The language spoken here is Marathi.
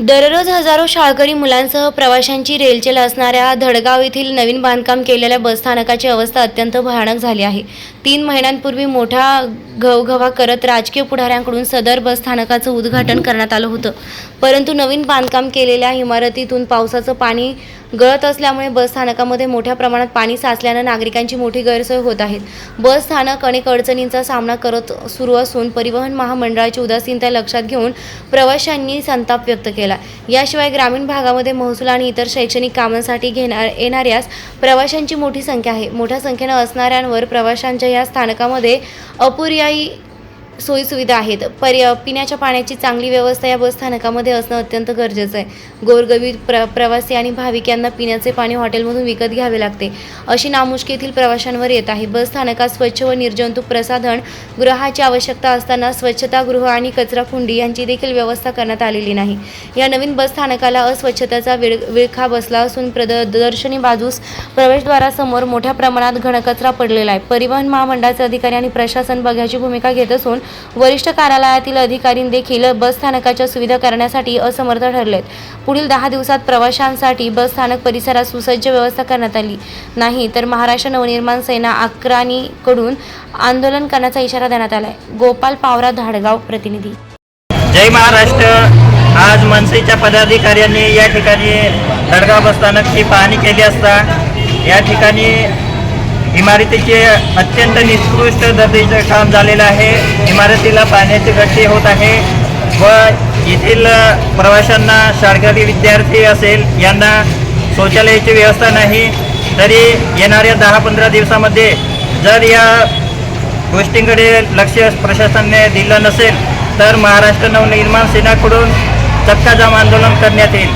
दररोज हजारो शाळकरी मुलांसह प्रवाशांची रेलचेल असणाऱ्या धडगाव येथील नवीन बांधकाम केलेल्या बसस्थानकाची अवस्था अत्यंत भयानक झाली आहे. तीन महिन्यांपूर्वी मोठा घवघवा करत राजकीय पुढाऱ्यांकडून सदर बसस्थानकाचं उद्घाटन करण्यात आलं होतं. परंतु नवीन बांधकाम केलेल्या इमारतीतून पावसाचं पाणी गळत असल्यामुळे बसस्थानकामध्ये मोठ्या प्रमाणात पाणी साचल्यानं नागरिकांची मोठी गैरसोय होत आहे. बस स्थानक अनेक अडचणींचा सामना करत सुरू असून परिवहन महामंडळाची उदासीनता लक्षात घेऊन प्रवाशांनी संताप व्यक्त केला. याशिवाय ग्रामीण भागामध्ये महसूल आणि इतर शैक्षणिक कामांसाठी घेणार येणाऱ्यास प्रवाशांची मोठी संख्या आहे. मोठ्या संख्येनं असणाऱ्यांवर प्रवाशांच्या या स्थानकामध्ये अपुर्यायी सोयीसुविधा आहेत. पर्य पिण्याच्या पाण्याची चांगली व्यवस्था या बसस्थानकामध्ये असणं अत्यंत गरजेचं आहे. गोरगरीब प्र प्रवासी आणि भाविक यांना पिण्याचे पाणी हॉटेलमधून विकत घ्यावे लागते. अशी नामुष्की येथील प्रवाशांवर येत आहे. बसस्थानकात स्वच्छ व निर्जंतुक प्रसाधन गृहाची आवश्यकता असताना स्वच्छतागृह आणि कचराकुंडी यांची देखील व्यवस्था करण्यात आलेली नाही. या नवीन बसस्थानकाला अस्वच्छतेचा विळ विळखा बसला असून प्रदर्शनी बाजूस प्रवेशद्वारासमोर मोठ्या प्रमाणात घनकचरा पडलेला आहे. परिवहन महामंडळाचे अधिकारी आणि प्रशासन बघ्याची भूमिका घेत असून वरिष्ठ कार्यालयातील अधिकारी देखील बसस्थानकाच्या सुविधा करण्यासाठी असमर्थ ठरलेत. पुढील दहा दिवसात प्रवाशांसाठी बसस्थानक परिसरात सुसज्ज व्यवस्था करण्यात आली. नाही तर महाराष्ट्र नवनिर्माण सेना अक्राणीकडून आंदोलन करण्याचा इशारा देण्यात आलाय. गोपाल पावरा धाडगाव प्रतिनिधी. जय महाराष्ट्र. आज मनसेच्या पदाधिकाऱ्यांनी या ठिकाणी धडगाव बसस्थानकची पाहणी केली असता या ठिकाणी इमारतीचे अत्यंत निकृष्ट दर्जेचं काम झालेलं आहे. इमारतीला पाण्याची गट्टी होत आहे व येथील प्रवाशांना शाळकरी विद्यार्थी असेल यांना शौचालयाची व्यवस्था नाही तरी येणाऱ्या दहा पंधरा दिवसामध्ये जर या गोष्टींकडे लक्ष प्रशासनाने दिलं नसेल तर महाराष्ट्र नवनिर्माण सेनाकडून चक्काजाम आंदोलन करण्यात येईल.